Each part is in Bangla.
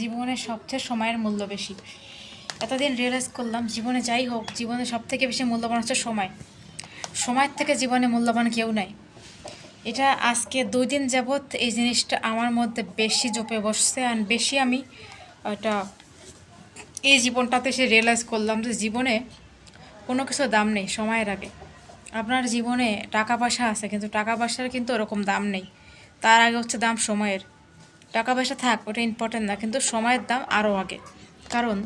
জীবনে সবচেয়ে সময়ের মূল্য বেশি। এতদিন রিয়েলাইজ করলাম, জীবনে যাই হোক, জীবনে সব থেকে বেশি মূল্যবান হচ্ছে সময়। সময়ের থেকে জীবনে মূল্যবান কেউ নাই। এটা আজকে দুই দিন যাবৎ এই জিনিসটা আমার মধ্যে বেশি জপে বসছে আর বেশি আমি এটা এই জীবনটাতে সে রিয়েলাইজ করলাম যে জীবনে কোনো কিছু দাম নেই সময়ের আগে। আপনার জীবনে টাকা পয়সা আছে, কিন্তু টাকা পয়সার কিন্তু ওরকম দাম নেই। তার আগে হচ্ছে দাম সময়ের। টাকা পয়সা থাক, ওটা ইম্পর্টেন্ট না, কিন্তু সময়ের দাম আরও আগে। কারণ,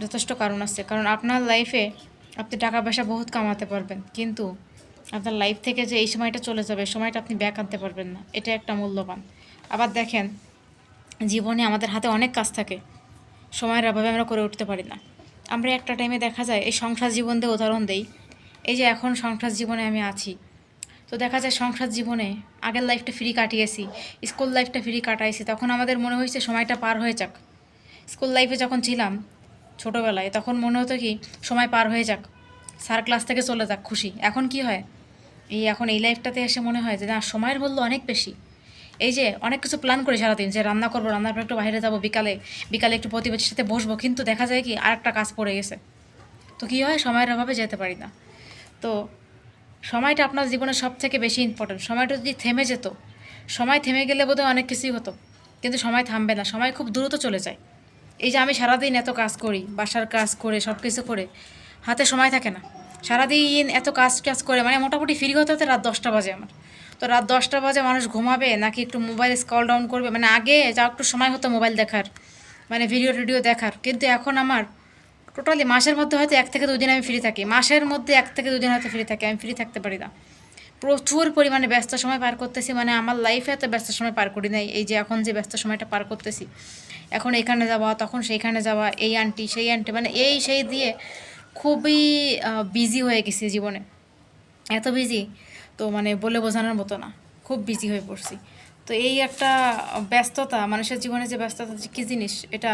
যথেষ্ট কারণ আছে। কারণ আপনার লাইফে আপনি টাকা পয়সা বহুত কামাতে পারবেন, কিন্তু আপনার লাইফ থেকে যে এই সময়টা চলে যাবে সময়টা আপনি ব্যাক আনতে পারবেন না। এটা একটা মূল্যবান। আবার দেখেন, জীবনে আমাদের হাতে অনেক কাজ থাকে। সময়ের অভাবে আমরা করে উঠতে পারি না। আমরা একটা টাইমে দেখা যায়, এই সংসার জীবন দিয়ে উদাহরণ দেই। এই যে এখন সংসার জীবনে আমি আছি তো দেখা যায় সংসার জীবনে আগের লাইফটা ফ্রি কাটিয়েছি স্কুল লাইফটা ফ্রি কাটাইছি, তখন আমাদের মনে হয়েছে সময়টা পার হয়ে যাক। স্কুল লাইফে যখন ছিলাম ছোটোবেলায়, তখন মনে হতো কি সময় পার হয়ে যাক স্যার ক্লাস থেকে চলে যাক, খুশি। এখন কি হয়? এই এখন এই লাইফটাতে এসে মনে হয় যে না, সময়ের মূল্য অনেক বেশি। এই যে অনেক কিছু প্ল্যান করি সারাদিন, যে রান্না করব, রান্নার পর একটু বাইরে যাব, বিকালে বিকালে একটু প্রতিবেশীর সাথে বসবো, কিন্তু দেখা যায় কি আরেকটা কাজ পড়ে গেছে। তো কী হয়? সময়ের অভাবে যেতে পারি না। তো সময়টা আপনার জীবনে সব থেকে বেশি ইম্পর্টেন্ট সময়টা যদি থেমে যেত, সময় থেমে গেলে বোধহয় অনেক কিছুই হতো, কিন্তু সময় থামবে না। সময় খুব দ্রুত চলে যায়। এই যে আমি সারাদিন এত কাজ করি, বাসার কাজ করে সব কিছু করে, হাতে সময় থাকে না। সারাদিন এত কাজ কাজ করে মানে মোটামুটি ফ্রি হতে হতে রাত দশটা বাজে আমার। তো রাত দশটা বাজে মানুষ ঘুমাবে, নাকি একটু মোবাইল স্কল ডাউন করবে? মানে আগে যা একটু সময় হতো মোবাইল দেখার মানে ভিডিও টিডিও দেখার, কিন্তু এখন আমার টোটালি মাসের মধ্যে হয়তো এক থেকে দুদিন আমি ফ্রি থাকি। মাসের মধ্যে এক থেকে দুদিন হয়তো ফ্রি থাকি, আমি ফ্রি থাকতে পারি না। প্রচুর পরিমাণে ব্যস্ত সময় পার করতেছি মানে আমার লাইফে এত ব্যস্ত সময় পার করি নাই। এই যে এখন যে ব্যস্ত সময়টা পার করতেছি, এখন এখানে যাওয়া, তখন সেইখানে যাওয়া, এই আন্টি সেই আন্টি মানে এই সেই দিয়ে খুবই বিজি হয়ে গেছি জীবনে। এত বিজি তো মানে বলে বোঝানোর মতো না। খুব বিজি হয়ে পড়ছি। তো এই একটা ব্যস্ততা, মানুষের জীবনে যে ব্যস্ততা কী জিনিস, এটা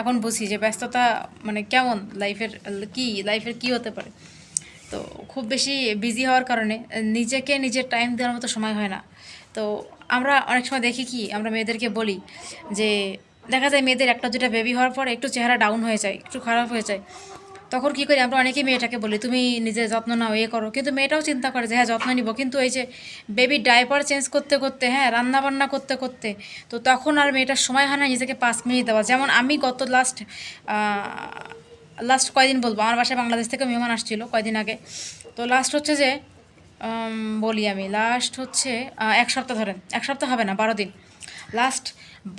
এখন বুঝি যে ব্যস্ততা মানে কেমন লাইফের কি লাইফের কি হতে পারে। তো খুব বেশি বিজি হওয়ার কারণে নিজেকে নিজের টাইম দেওয়ার মতো সময় হয় না। তো আমরা অনেক সময় দেখি কি, আমরা মেয়েদেরকে বলি যে, দেখা যায় মেয়েদের একটা দুটা বেবি হওয়ার পরে একটু চেহারা ডাউন হয়ে যায়, একটু খারাপ হয়ে যায়। তখন কী করি আমরা অনেকেই মেয়েটাকে বলি, তুমি নিজের যত্ন নাও, এ করো। কিন্তু মেয়েটাও চিন্তা করে যে হ্যাঁ যত্ন নিব। কিন্তু এই যে বেবির ডাইপার চেঞ্জ করতে করতে হ্যাঁ রান্না বান্না করতে করতে, তো তখন আর মেয়েটার সময় হয় না নিজেকে পাঁচ মিনিট দেওয়া। যেমন আমি গত লাস্ট লাস্ট কয়দিন বলব, আমার বাসায় বাংলাদেশ থেকে মেহমান আসছিল কয়দিন আগে। তো লাস্ট হচ্ছে যে বলি আমি লাস্ট হচ্ছে এক সপ্তাহ ধরেন, এক সপ্তাহ হবে না, বারো দিন। লাস্ট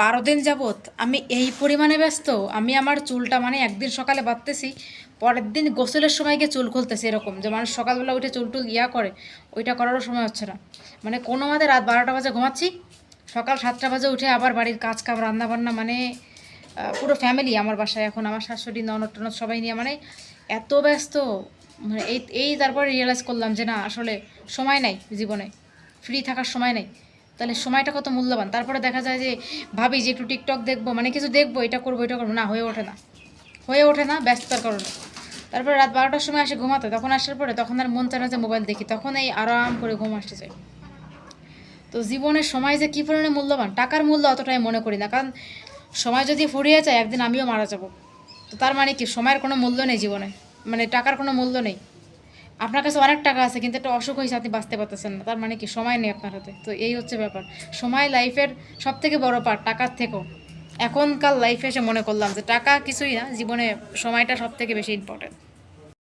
বারো দিন যাবৎ আমি এই পরিমাণে ব্যস্ত। আমি আমার চুলটা মানে একদিন সকালে বাঁধতেছি, পরের দিন গোসলের সময় গিয়ে চুল খুলতেছে এরকম, যে মানুষ সকালবেলা উঠে চুল টুল ইয়া করে, ওইটা করারও সময় হচ্ছে না। মানে কোনো মতে রাত বারোটা বাজে ঘুমাচ্ছি, সকাল সাতটা বাজে উঠে আবার বাড়ির কাজ কাম রান্নাবান্না মানে পুরো ফ্যামিলি আমার বাসায় এখন, আমার শাশুড়ি, ননদ টনদ সবাই নিয়ে মানে এত ব্যস্ত। মানে এই এই তারপরে রিয়েলাইজ করলাম যে না, আসলে সময় নাই জীবনে ফ্রি থাকার সময় নেই। তাহলে সময়টা কত মূল্যবান? তারপরে দেখা যায় যে, ভাবি যে একটু টিকটক দেখব মানে কিছু দেখব, এটা করব এটা করব, না, হয়ে ওঠে না। হয়ে ওঠে না, ব্যস্ততার কারণে। তারপরে রাত বারোটার সময় আসে ঘুমাতে, তখন আসার পরে তখন আর মন চায় না যে মোবাইল দেখি, তখন এই আরাম করে ঘুম আসতে চাই তো জীবনের সময় যে কী পরিমাণে মূল্যবান, টাকার মূল্য অতটাই মনে করি না, কারণ সময় যদি ফুরিয়ে যায়, একদিন আমিও মারা যাব। তো তার মানে কি, সময়ের কোনো মূল্য নেই জীবনে মানে টাকার কোনো মূল্য নেই। আপনার কাছে অনেক টাকা আছে, কিন্তু একটা অসুখ হয়েছে, আপনি বাঁচতে পারতেছেন না। তার মানে কি, সময় নেই আপনার হাতে। তো এই হচ্ছে ব্যাপার। সময় লাইফের সব থেকে বড়ো পার্ট টাকার থেকেও। এখনকার লাইফে এসে মনে করলাম যে, টাকা কিছুই না, জীবনে সময়টা সব থেকে বেশি ইম্পর্টেন্ট